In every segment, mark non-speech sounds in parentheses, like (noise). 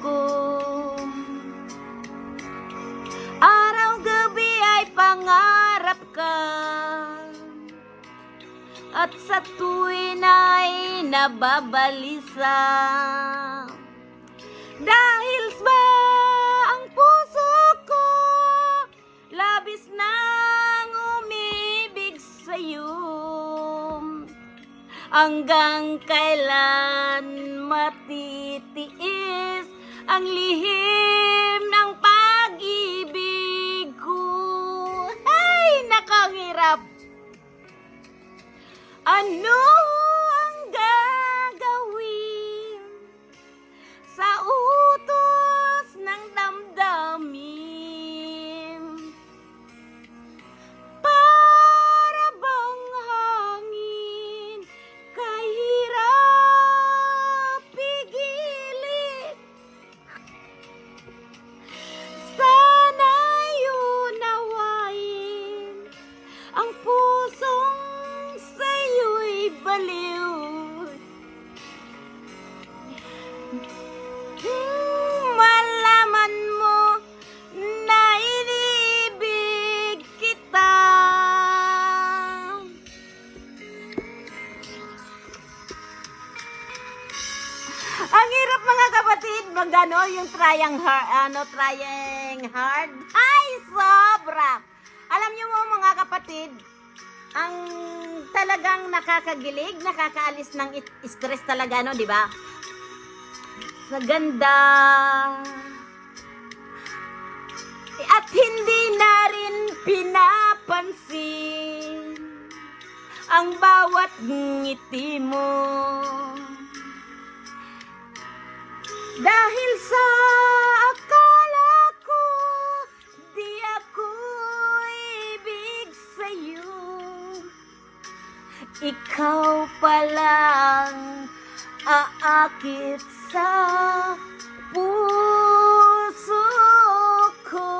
ko. Araw-gabi ay pangarap ka at sa tuwin ay nababalisa. Dahil ba ang puso ko labis nang umibig sa'yo hanggang kailan matitiis ang lihim trying hard, ano, trying hard. Ay, sobra! Alam niyo mo mga kapatid, ang talagang nakakagilig, nakakaalis ng stress talaga, no, di ba? Sa ganda. At hindi na rin pinapansin ang bawat ngiti mo. Dahil sa akala ko, di ako ibig sa'yo. Ikaw palang aakit sa puso ko.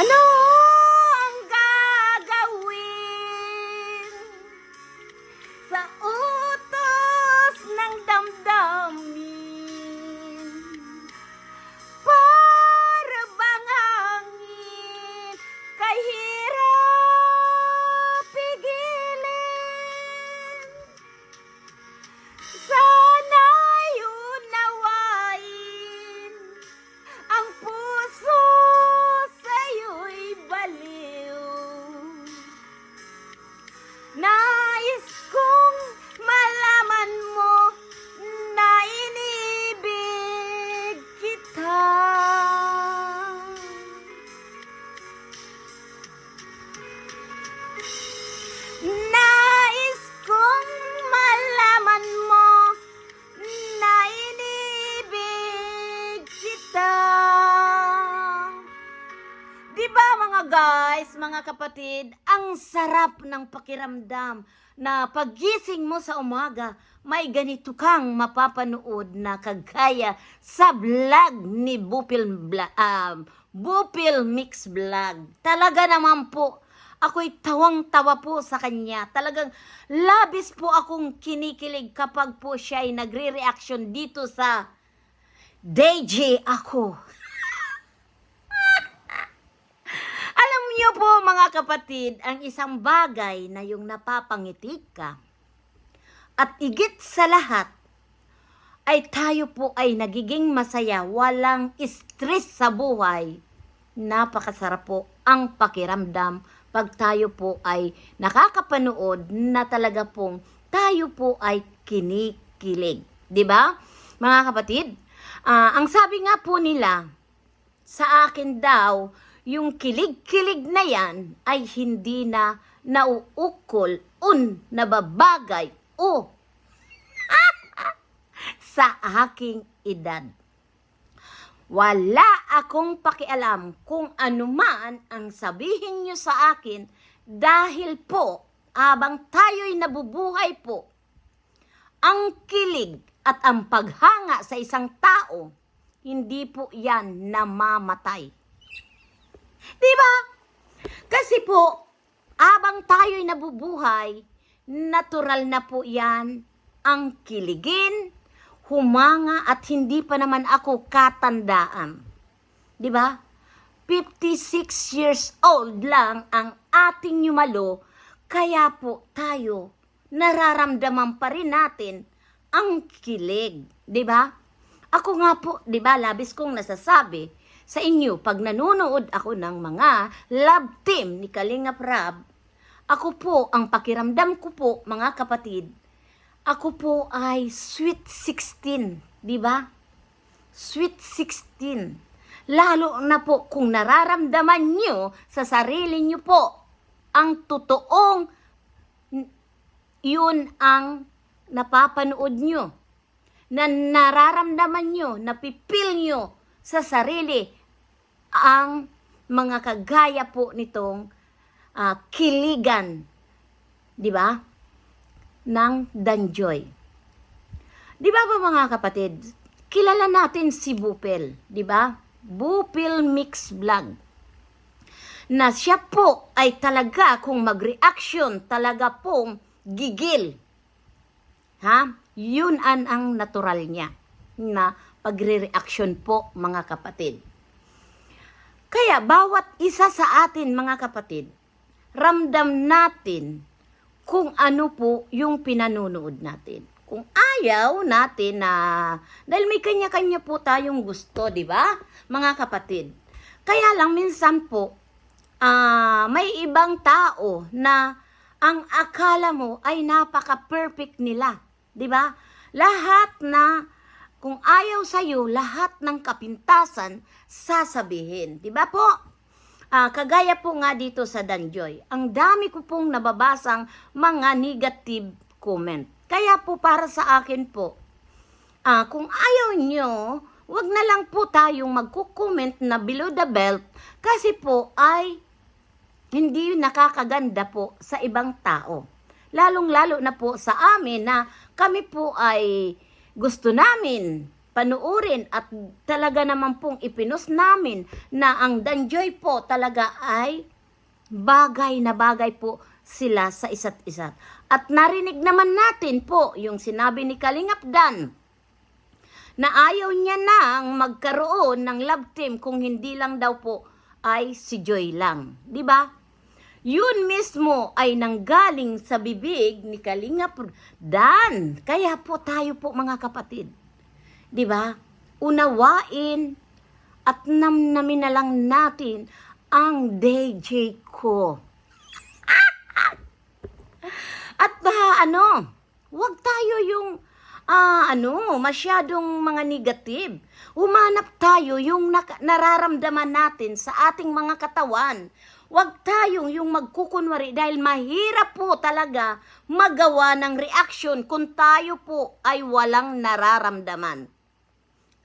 Ano mga kapatid, ang sarap ng pakiramdam na pagising mo sa umaga, may ganito kang mapapanood na kagaya sa vlog ni Bupil, um, Bupil Mix Vlog. Talaga naman po, ako'y tawang-tawa po sa kanya. Talagang labis po akong kinikilig kapag po siya ay nagre-reaction dito sa DJ ako. Alam niyo po mga kapatid, ang isang bagay na yung napapangiti ka at igit sa lahat ay tayo po ay nagiging masaya, walang stress sa buhay. Napakasarap po ang pakiramdam pag tayo po ay nakakapanood na talaga pong tayo po ay kinikilig. 'Di ba? Mga kapatid, ah, ang sabi nga po nila, sa akin daw, yung kilig-kilig na yan ay hindi na nauukol un nababagay o (laughs) sa aking edad. Wala akong pakialam kung anuman ang sabihin nyo sa akin dahil po abang tayo'y nabubuhay po, ang kilig at ang paghanga sa isang tao, hindi po yan namamatay. Di ba? Kasi po, abang tayo'y nabubuhay, natural na po yan ang kiligin, humanga at hindi pa naman ako katandaan. Di ba? 56 years old lang ang ating yumalo, kaya po tayo nararamdaman pa rin natin ang kilig. Di ba? Ako nga po, di ba, labis kong nasasabi sa inyo pag nanonood ako ng mga love team ni Kalinga Prab, ako po, ang pakiramdam ko po, mga kapatid, ako po ay sweet 16, di ba? Sweet 16. Lalo na po kung nararamdaman nyo sa sarili nyo po ang totoong yun ang napapanood nyo. Na nararamdaman nyo, napipil nyo sa sarili ang mga kagaya po nitong ah, kiligan, di ba? Ng Danjoy. Di ba ba mga kapatid, kilala natin si Bupel, di ba? Bupil Mix Vlog. Na siya po ay talaga kung mag-reaction, talaga pong gigil. Ha? Yun an ang natural niya na pagre-reaction po mga kapatid. Kaya bawat isa sa atin mga kapatid, ramdam natin kung ano po yung pinanunood natin. Kung ayaw natin na, dahil may kanya-kanya po tayong gusto, di ba? Mga kapatid. Kaya lang minsan po, ah, may ibang tao na ang akala mo ay napaka-perfect nila. Di ba? Lahat na, kung ayaw sa'yo, lahat ng kapintasan, sasabihin. Di ba po? Ah, kagaya po nga dito sa Danjoy, ang dami ko pong nababasang mga negative comment. Kaya po para sa akin po, ah, kung ayaw nyo, wag na lang po tayong magkukomment na below the belt kasi po ay hindi nakakaganda po sa ibang tao. Lalong-lalo na po sa amin na kami po ay gusto namin panuurin at talaga naman pong ipinos namin na ang Danjoy po talaga ay bagay na bagay po sila sa isa't isa. At narinig naman natin po yung sinabi ni Kalingap Dan na ayaw niya nang magkaroon ng love team kung hindi lang daw po ay si Joy lang. Di ba? Yun mismo ay nanggaling sa bibig ni Kalingap Dan. Kaya po tayo po mga kapatid. Di ba? Unawain at namnamin na lang natin ang DJ ko. (laughs) At ah, ano, wag tayo yung ah, ano, masyadong mga negative. Umanap tayo yung nararamdaman natin sa ating mga katawan. Wag tayong yung magkukunwari dahil mahirap po talaga magawa ng reaction kung tayo po ay walang nararamdaman.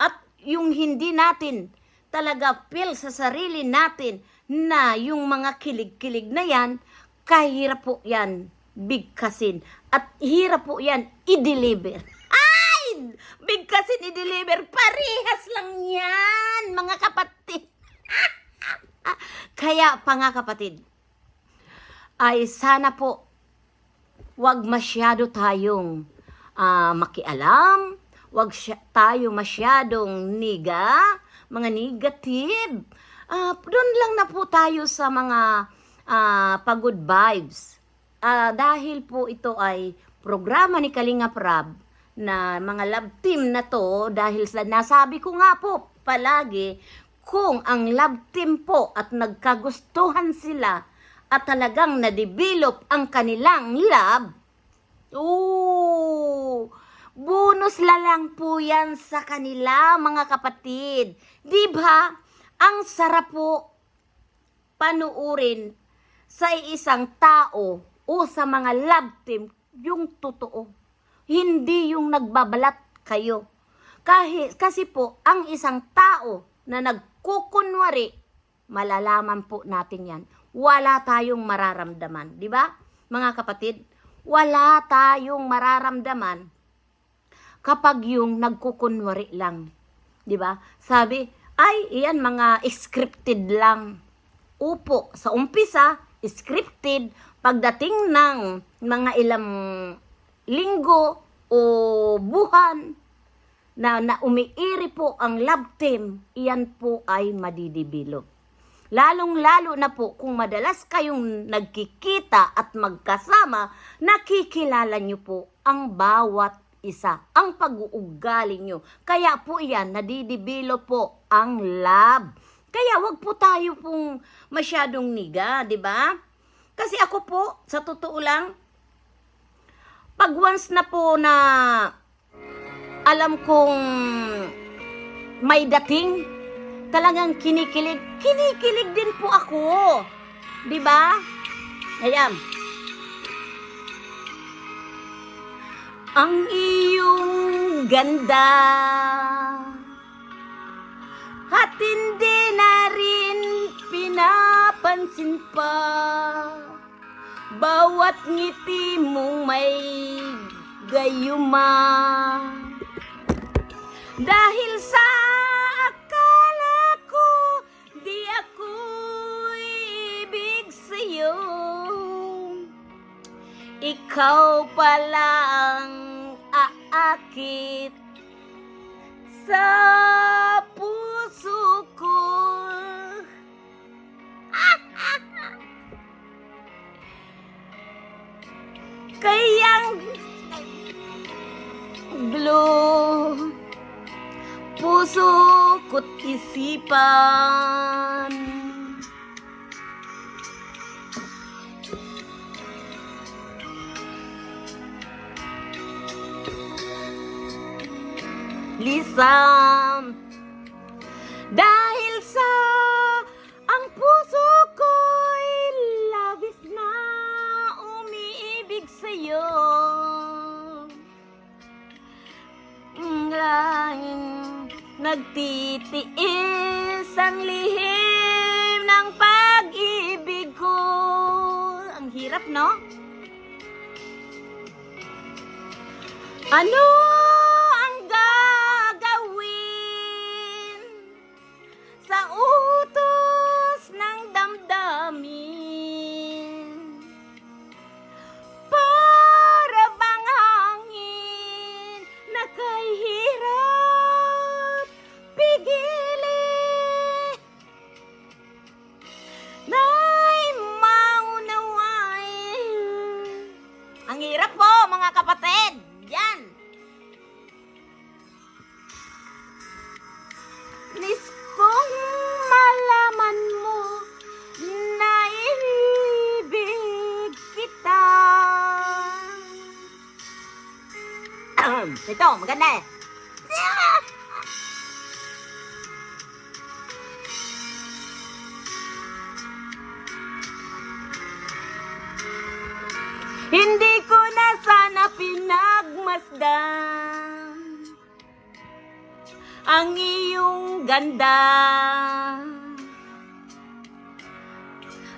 At yung hindi natin talaga feel sa sarili natin na yung mga kilig-kilig na yan, kahirap po yan bigkasin. At hirap po yan i-deliver. (laughs) Ay! Bigkasin i-deliver. Parehas lang yan, mga kapatid. (laughs) Kaya pa nga kapatid, ay sana po wag masyado tayong ah, makialam, wag tayo masyadong niga, mga negative. Ah, doon lang na po tayo sa mga ah, pagod vibes. Ah, dahil po ito ay programa ni Kalinga Prab na mga love team na to dahil sa nasabi ko nga po palagi kung ang love team po at nagkagustuhan sila at talagang na-develop ang kanilang love, Oo! Bonus la lang po yan sa kanila, mga kapatid. Di ba? Ang sarap po panuurin sa isang tao o sa mga love team yung totoo. Hindi yung nagbabalat kayo. Kahit, kasi po, ang isang tao na nagkukunwari, malalaman po natin yan. Wala tayong mararamdaman. Di ba? mga kapatid, wala tayong mararamdaman kapag yung nagkukunwari lang. 'Di ba? Sabi, ay, iyan mga scripted lang. Upo, sa umpisa, scripted. Pagdating ng mga ilang linggo o buwan na, na umiiri po ang love team, iyan po ay madidevelop. Lalong-lalo na po kung madalas kayong nagkikita at magkasama, nakikilala nyo po ang bawat isa, ang pag-uugali nyo. Kaya po iyan, nadidevelop po ang love. Kaya wag po tayo pong masyadong niga, di ba? Kasi ako po, sa totoo lang, pag once na po na alam kong may dating, talagang kinikilig. Kinikilig din po ako. 'Di ba? Ayan. Ang iyong ganda at hindi na rin pinapansin pa bawat ngiti mong may gayuma dahil sa akala ko di ako ibig sa'yo. Ikaw pala ang aakit sa participan. Lisa. Hirap, no? Ano Ang hirap po mga kapatid Yan Nis kong malaman mo na ibig kita. (clears throat) Ito, maganda eh. Ang iyong ganda.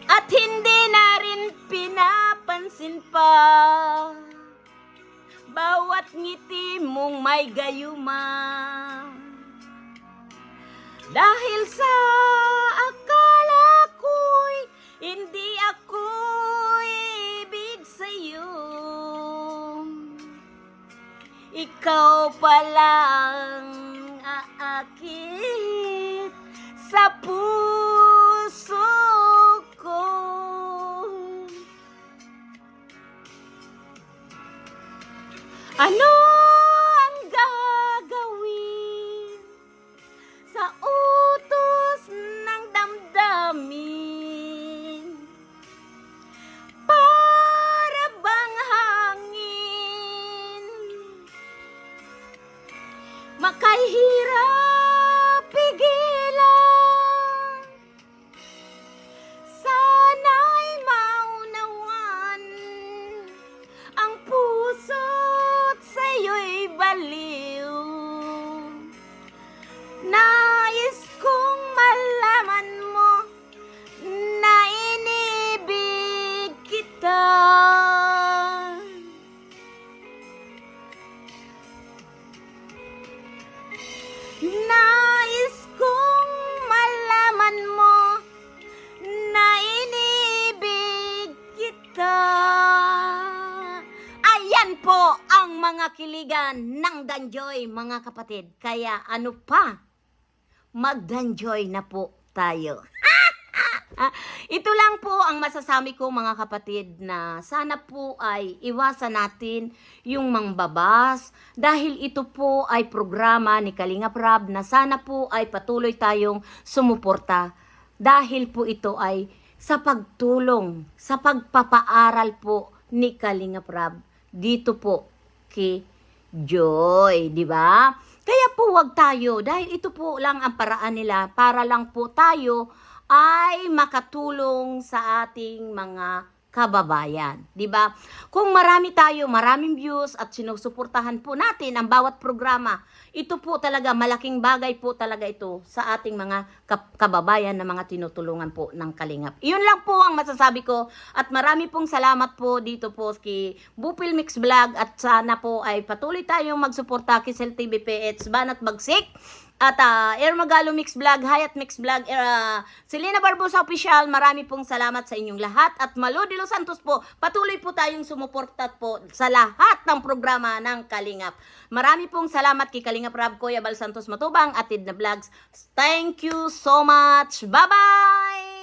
At hindi na rin pinapansin pa bawat ngiti mong may gayuma. Dahil sa akala ko'y hindi ako ibig sa'yo. Ikaw palang aakit sa puso ko. Ano mga kiligan ng Danjoy, mga kapatid. Kaya ano pa, mag-Danjoy na po tayo. (laughs) Ito lang po ang masasabi ko mga kapatid na sana po ay iwasan natin yung mangbabas dahil ito po ay programa ni Kalinga Prab na sana po ay patuloy tayong sumuporta dahil po ito ay sa pagtulong, sa pagpapaaral po ni Kalinga Prab dito po kay Joy, di ba? Kaya po wag tayo dahil ito po lang ang paraan nila para lang po tayo ay makatulong sa ating mga kababayan, ba? Kung marami tayo, maraming views at sinusuportahan po natin ang bawat programa, ito po talaga malaking bagay po talaga ito sa ating mga kababayan na mga tinutulungan po ng Kalingap. Iyon lang po ang masasabi ko at marami pong salamat po dito po kay Bupil Mix Vlog at sana po ay patuloy tayong magsuporta kay Sel TV PH Banat Bagsik at uh, Air Magalo Mix Vlog, Hayat Mix Vlog, uh, Selena Barbosa Official, marami pong salamat sa inyong lahat. At Malo de los Santos po, patuloy po tayong sumuporta po sa lahat ng programa ng Kalingap. Marami pong salamat kay Kalingap Rab, Kuya Bal Santos Matubang, Atid na Vlogs. Thank you so much. Bye-bye!